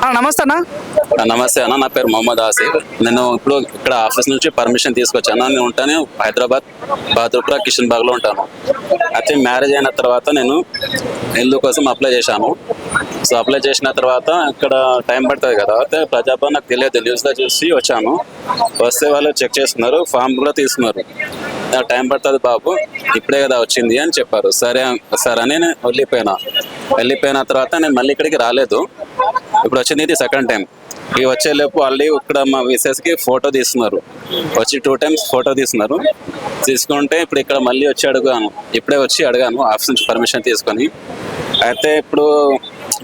నమస్తే అన్న. నమస్తే అన్న నా పేరు మొహమ్మద్ ఆసిఫ్. నేను ఇప్పుడు ఇక్కడ ఆఫీస్ నుంచి పర్మిషన్ తీసుకొచ్చాను. నేను ఉంటాను హైదరాబాద్ బహదూర్పుర కిషన్ బాగ్లో ఉంటాను. అయితే మ్యారేజ్ అయిన తర్వాత నేను ఇల్లు కోసం అప్లై చేశాను. సో అప్లై చేసిన తర్వాత ఇక్కడ టైం పడుతుంది కదా. అయితే ప్రజాభవన్ నాకు తెలియదు న్యూస్లో చూసి వచ్చాను. వస్తే వాళ్ళు చెక్ చేస్తున్నారు ఫామ్ కూడా తీసుకున్నారు టైం పడుతుంది బాబు ఇప్పుడే కదా వచ్చింది అని చెప్పారు. సరే సరే అని నేను వెళ్ళిపోయినా. వెళ్ళిపోయిన తర్వాత నేను మళ్ళీ ఇక్కడికి రాలేదు. ఇప్పుడు వచ్చింది ఇది సెకండ్ టైం ఈ వచ్చేలోపు మళ్ళీ ఇక్కడ మా విసెస్కి ఫోటో తీస్తున్నారు. వచ్చి టూ టైమ్స్ ఫోటో తీస్తున్నారు. తీసుకుంటే ఇప్పుడు ఇక్కడ మళ్ళీ వచ్చి అడిగాను ఇప్పుడే వచ్చి అడిగాను ఆఫీస్ నుంచి పర్మిషన్ తీసుకొని. అయితే ఇప్పుడు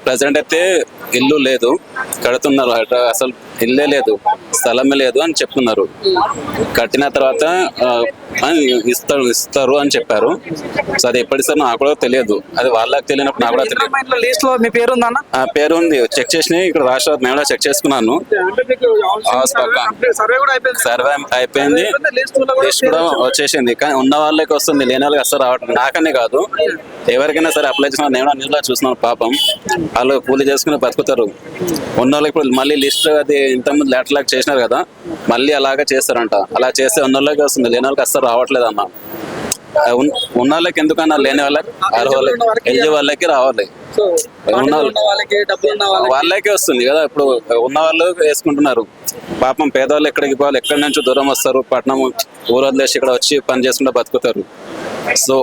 ప్రజెంట్ అయితే ఇల్లు లేదు. కడుతున్నారు అసలు ఇల్లే లేదు. స్థలమే లేదు అని చెప్తున్నారు. కట్టిన తర్వాత ఇస్తారు ఇస్తారు అని చెప్పారు. సో అది ఎప్పటిసారి నాకు కూడా తెలియదు. అది వాళ్ళకి తెలియనప్పుడు నాకు కూడా తెలియదు. లిస్ట్లో మీ పేరు ఉందా పేరు ఉంది. చెక్ చేసి ఇక్కడ రాష్ట్ర నేను కూడా చెక్ చేసుకున్నాను. సర్వే అయిపోయింది. లిస్ట్ కూడా వచ్చేసింది. కానీ ఉన్న వాళ్ళకి వస్తుంది. లేని వాళ్ళకి అసలు రావట్లేదు. నాకనే కాదు. ఎవరికైనా సరే అప్లై చేసిన నేను న్యూస్లో చూస్తున్నాను పాపం వాళ్ళు కూలి చేసుకుని బతుకుతారు. ఉన్న వాళ్ళకి ఇప్పుడు మళ్ళీ లిస్ట్ అది ఇంతకుముందు లెటర్ లాగా చేసినారు కదా మళ్ళీ అలాగే చేస్తారంట. అలా చేస్తే ఉన్న వాళ్ళకి వస్తుంది లేని వాళ్ళకి అసలు రావట్లేదు అన్న. ఉన్న వాళ్ళకి ఎందుకన్నా లేని వాళ్ళకి అర్హ వాళ్ళకి ఎల్జీ వాళ్ళకి రావాలి వాళ్ళకి. వస్తుంది కదా ఇప్పుడు ఉన్న వాళ్ళు వేసుకుంటున్నారు. పాపం పేదవాళ్ళు ఎక్కడికి పోవాలి ఎక్కడి నుంచి దూరం వస్తారు పట్నం ఊరు వదిలేసి ఇక్కడ వచ్చి పని చేసుకుంటూ బతుకుతారు. సో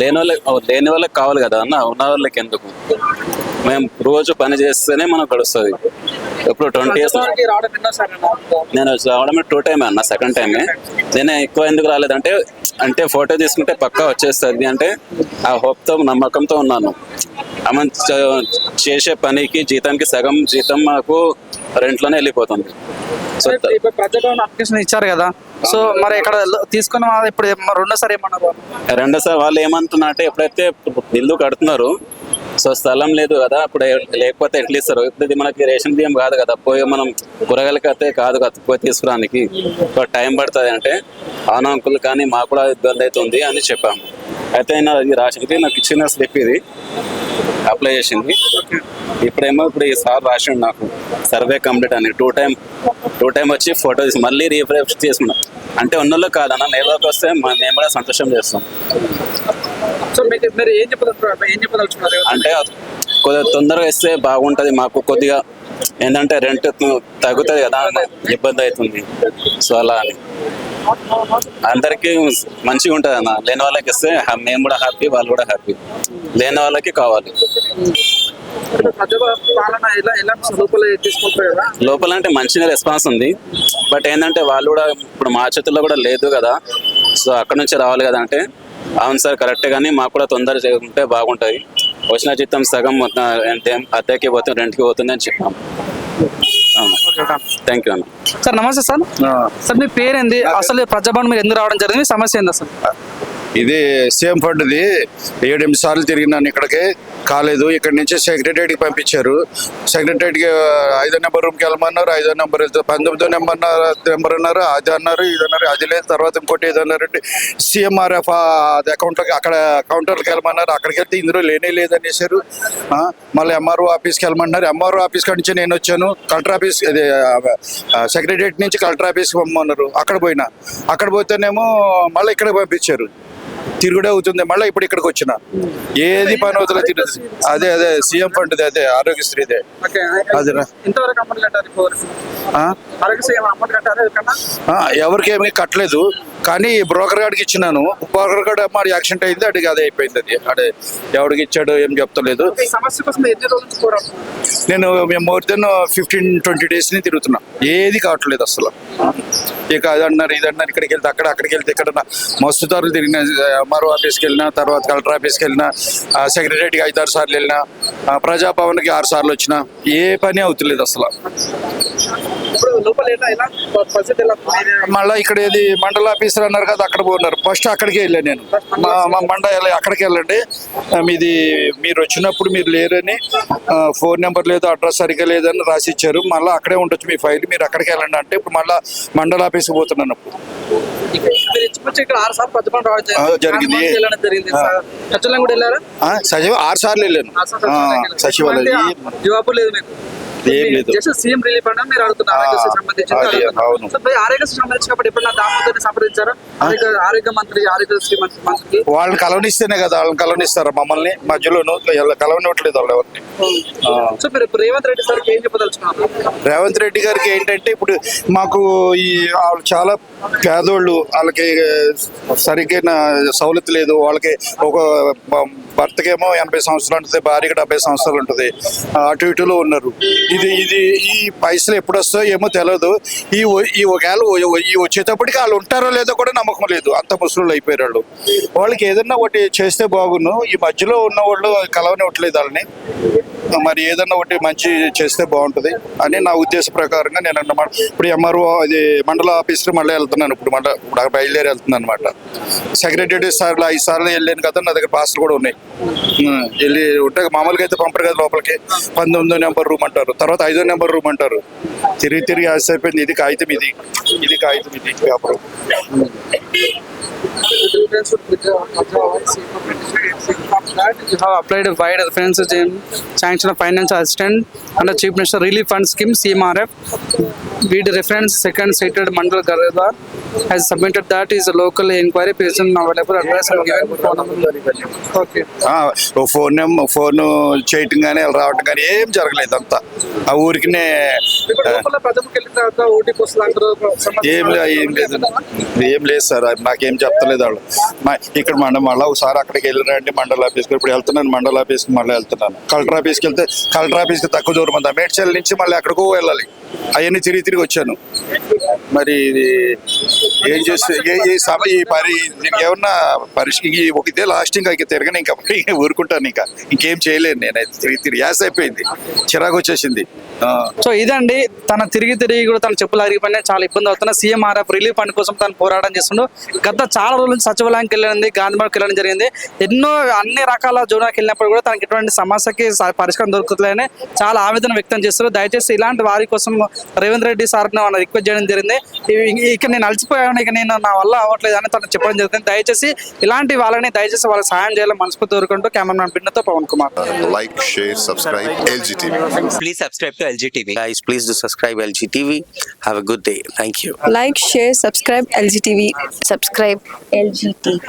లేని వాళ్ళకి లేని వాళ్ళకి కావాలి కదా అన్న ఉన్న వాళ్ళకి ఎందుకు? మేము రోజు పని చేస్తేనే మనకు గడుస్తుంది. ఇప్పుడు ట్వంటీ ఇయర్స్ రావడం? నేను రావడమే టూ టైం అన్న సెకండ్ టైమే నేను ఎక్కువ ఎందుకు రాలేదంటే అంటే ఫోటో తీసుకుంటే పక్కా వచ్చేస్తుంది అంటే ఆ హోప్తో నమ్మకంతో ఉన్నాను. ఆమె చేసే పనికి జీతానికి సగం జీతం మాకు రెంట్లోనే వెళ్ళిపోతుంది. సో అప్లికేషన్ ఇచ్చారు కదా సో మరి ఇక్కడ తీసుకున్న ఇప్పుడు రెండోసారి ఏమన్నారు? రెండోసారి వాళ్ళు ఏమంటున్నా అంటే ఎప్పుడైతే ఇల్లు కడుతున్నారు సో స్థలం లేదు కదా అప్పుడు లేకపోతే ఎట్లా ఇస్తారు? ఇప్పుడు ఇది మనకి రేషన్ బియ్యం కాదు కదా పోయి మనం కూరగాయలకి అయితే కాదు కదా పోయి తీసుకురానికి. టైం పడుతుంది అంటే అవును అంకుల్ కానీ మాకు కూడా ఇబ్బంది అవుతుంది అని చెప్పాము. అయితే నా ఇది రాసింది నాకు ఇచ్చిన స్లిప్ ఇది అప్లై చేసింది. ఇప్పుడేమో ఇప్పుడు ఈ సార్ రాసిండు నాకు సర్వే కంప్లీట్ అని. టూ టైం టూ టైం వచ్చి ఫోటో తీసి మళ్ళీ రీఫ్రెష్ చేసుకున్నాం అంటే ఉన్నోళ్ళు కాదన్న నెలలోకి వస్తే మేము కూడా సంతోషం చేస్తాం. సో మీకు మీరు ఏం చెప్పదలుచుకున్నారు? ఏం చెప్పదలుచుకున్నారు? అంటే కొద్దిగా తొందరగా ఇస్తే బాగుంటది మాకు కొద్దిగా ఏంటంటే రెంట్ తగ్గుతుంది కదా ఇబ్బంది అవుతుంది. సో అలా అని. అందరికీ మంచిగా ఉంటుంది అన్న. లేని వాళ్ళకి ఇస్తే మేము కూడా హ్యాపీ వాళ్ళు కూడా హ్యాపీ లేని వాళ్ళకి కావాలి. లోపల అంటే మంచిగా రెస్పాన్స్ ఉంది. బట్ ఏంటంటే వాళ్ళు కూడా ఇప్పుడు మా చేతుల్లో కూడా లేదు కదా. సో అక్కడ నుంచి రావాలి కదా అంటే అవును సార్ కరెక్టే కానీ మాకు కూడా తొందర చేసుకుంటే బాగుంటుంది. వచ్చిన జీతం సగం అద్దెకి పోతుంది రెంట్కి పోతుంది అని చెప్పాం. థ్యాంక్ యూ అన్న. సార్ నమస్తే సార్. సార్ మీ పేరేంది? అసలు ప్రజాభవన్ మీరు ఎందుకు రావడం జరిగింది? సమస్య ఏంది అసలు? ఇది సేమ్ ఫండ్ది. ఏడెనిమిది సార్లు తిరిగినాను ఇక్కడికి. కాలేదు. ఇక్కడ నుంచి సెక్రటరీకి పంపించారు. సెక్రటరీకి ఐదో నెంబర్ రూమ్కి వెళ్ళమన్నారు. ఐదో నెంబర్ పంతొమ్మిదో నెంబర్ నెంబర్ అన్నారు. అది అన్నారు ఇది అన్నారు అది లేదు. తర్వాత ఇంకోటి ఏదో అన్నారంటే సిఎంఆర్ఎఫ్ అది అకౌంట్లోకి అక్కడ కౌంటర్కి వెళ్ళమన్నారు. అక్కడికి వెళ్తే ఇందులో లేనే లేదనేసారు. మళ్ళీ ఎంఆర్ఓ ఆఫీస్కి వెళ్ళమన్నారు. ఎంఆర్ఓ ఆఫీస్ కాడి నుంచి నేను వచ్చాను. కలెక్టర్ ఆఫీస్ అదే సెక్రటరియట్ నుంచి కలెక్టర్ ఆఫీస్కి పంపమన్నారు. అక్కడ పోయినా. అక్కడ పోతేనేమో మళ్ళీ ఇక్కడ పంపించారు. తిరుగుడే అవుతుంది. మళ్ళీ ఇప్పుడు ఇక్కడికి వచ్చిన. ఏది పని అవుతుందో తిరుగుతుంది అదే అదే సీఎం ఫండ్ అదే ఆరోగ్యశ్రీదే. ఎవరికి ఏమీ కట్టలేదు. కానీ బ్రోకర్ గాడికి ఇచ్చినాను. బ్రోకర్ గార్డ్ మరి యాక్సిడెంట్ అయింది అడిగి అదే అయిపోయింది అది. అదే ఎవరికి ఇచ్చాడో ఏం చెప్తలేదు. మీరు నేను మేము మోర్ దెన్ ఫిఫ్టీన్ ట్వంటీ డేస్ని తిరుగుతున్నా. ఏది కావట్లేదు అసలు. ఇక అది అన్నారు ఇది అన్నారు ఇక్కడికి వెళ్తే అక్కడ అక్కడికి వెళ్తే ఇక్కడ మస్తు దారులు తిరిగిన ఎంఆర్ఓ ఆఫీస్కి వెళ్ళినా తర్వాత కలెక్టర్ ఆఫీస్కి వెళ్ళినా సెక్రటరీకి ఐదు ఆరు సార్లు వెళ్ళినా ప్రజాభవన్కి ఆరు సార్లు వచ్చినా ఏ పని అవుతలేదు అసలు. ఇప్పుడు లోపల ఎలా ఎలా పరిస్థితి ఎలా? మళ్ళీ ఇక్కడ ఏది మండల ఆఫీసర్ అన్నారు కదా అక్కడ పోన్నారు. ఫస్ట్ అక్కడికే వెళ్ళాను నేను. మా మండల అక్కడికి వెళ్ళండి. మీది మీరు వచ్చినప్పుడు మీరు లేరని ఫోన్ నెంబర్ లేదు అడ్రస్ సరిగ్గా లేదని రాసి ఇచ్చారు మళ్ళీ అక్కడే ఉండొచ్చు మీ ఫైల్ మీరు అక్కడికి వెళ్ళండి అంటే ఇప్పుడు మళ్ళీ మండల ఆఫీస్కి పోతున్నాను. ఆ, జరిగింది. సచివాలయం ఆరు సార్లు వెళ్ళాను. సచివాలయం జవాబు లేదు మీకు. సీఎం రిలీఫ్ మీరు మరి ఆరోగ్య ఆరోగ్య మంత్రి ఆరోగ్యశ్రీ మంత్రి వాళ్ళని కలవనిస్తేనే కదా వాళ్ళని కలవనిస్తారా మమ్మల్ని. మధ్యలోను కలవనివ్వట్లేదు వాళ్ళు ఎవరిని. సో మీరు ఇప్పుడు రేవంత్ రెడ్డి సార్కి ఏం చెప్పదలుచుకున్నారు? రేవంత్ రెడ్డి గారికి ఏంటంటే ఇప్పుడు మాకు ఈ వాళ్ళు చాలా పేదోళ్ళు వాళ్ళకి సరిగ్గా సౌలత్ లేదు. వాళ్ళకి ఒక భర్తకేమో ఎనభై సంవత్సరాలు ఉంటుంది భార్యకి డెబ్బై సంవత్సరాలు ఉంటుంది. అటు ఇటులో ఉన్నారు. ఇది ఇది ఈ పైసలు ఎప్పుడు వస్తాయో ఏమో తెలియదు ఈ ఈ ఒకవేళ ఈ వచ్చేటప్పటికి వాళ్ళు ఉంటారో లేదో కూడా నమ్మకం లేదు. అంత ముసలు అయిపోయారు వాళ్ళు. వాళ్ళకి ఏదన్నా ఒకటి చేస్తే బాగును ఈ మధ్యలో ఉన్న వాళ్ళు కలవనివ్వట్లేదు వాళ్ళని. మరి ఏదన్నా ఒకటి మంచి చేస్తే బాగుంటుంది అని నా ఉద్దేశ ప్రకారంగా నేను అన్నమాట. ఇప్పుడు ఎంఆర్ఓ అది మండల ఆఫీస్కి మళ్ళీ వెళ్తున్నాను. ఇప్పుడు మండల ఇప్పుడు బయలుదేరి వెళ్తున్నాను అనమాట సెక్రటరీ సార్లు ఐదు సార్లు వెళ్ళాను కదా నా దగ్గర పాస్లు కూడా ఉన్నాయి. వెళ్ళి ఉంటే మామూలుగా అయితే పంపరు కదా లోపలికి. పంతొమ్మిదో నెంబర్ రూమ్ అంటారు. తర్వాత ఐదో నెంబర్ రూమ్ అంటారు. తిరిగి తిరిగి ఆశ అయిపోయింది ఇది కాగితం ఇది. ఇది కాగితం ఇది. Paper. You have applied a wide references in sanction of financial assistance under Chief Minister Relief Fund Scheme CMRF. We reference has submitted that is a local inquiry person available address and given phone number. Okay. Phone phone చేయటం కానీ రావటం కానీ ఏం జరగలేదు అంతా. ఆ అంటారు ఏం లేదు ఏం లేదు. ఏం లేదు సార్ నాకేం చెప్తలేదు వాళ్ళు. ఇక్కడ మండ మళ్ళీ ఒకసారి అక్కడికి వెళ్ళిరండి మండల ఆఫీస్కి. ఇప్పుడు వెళ్తున్నాను మండల ఆఫీస్కి మళ్ళీ వెళ్తున్నాను. కలెక్టర్ ఆఫీస్కి వెళ్తే కలెక్టర్ ఆఫీస్కి తక్కువ దూరం ఉంది. మేడ్చల్ నుంచి మళ్ళీ అక్కడికో వెళ్ళాలి. అవన్నీ తిరిగి తిరిగి వచ్చాను. మరి ఇది ఏం చేస్తే ఏ సభ ఈ పరి దీనికి ఏమన్నా పరిస్థితి ఒక ఇదే లాస్ట్ ఇంకా ఇక తిరగని ఇంకా ఊరుకుంటాను ఇంకా. ఇంకేం చేయలేను నేనైతే తిరిగి యాస్ అయిపోయింది. చిరాకు వచ్చేసింది. ఆ. సో ఇదండి. తన తిరిగి తిరిగి కూడా తన చెప్పులు అరిగిపోయినా చాలా ఇబ్బంది అవుతున్నా. సీఎంఆర్ఎఫ్ రిలీఫ్ ఫండ్ కోసం తను పోరాటం చేస్తుండు. గత చాలా రోజుల నుంచి సచివాలయానికి వెళ్ళింది. గాంధీబాగ్కి వెళ్ళడం జరిగింది. ఎన్నో అన్ని రకాల జోనాకి వెళ్ళినప్పుడు కూడా తనకి ఎటువంటి సమస్యకి పరిష్కారం దొరుకుతుందని చాలా ఆవేదన వ్యక్తం చేస్తున్నారు దయచేసి ఇలాంటి వారి కోసం రేవంత్ రెడ్డి సార్ను రిక్వెస్ట్ చేయడం జరిగింది. ఇక్కడ నేను అలసిపోయాను ఇక నేను నా వల్ల అవ్వట్లేదు అని తను చెప్పడం జరుగుతుంది దయచేసి ఇలాంటి వాళ్ళని దయచేసి వాళ్ళ సహాయం చేయాలని మనసు దొరుకుంటూ cameraman పిన్నతో Pawan Kumar. Like share subscribe LG TV. Please subscribe to LG TV. Guys please do subscribe LG TV. Have a good day thank you like share subscribe LG TV. Subscribe LG TV.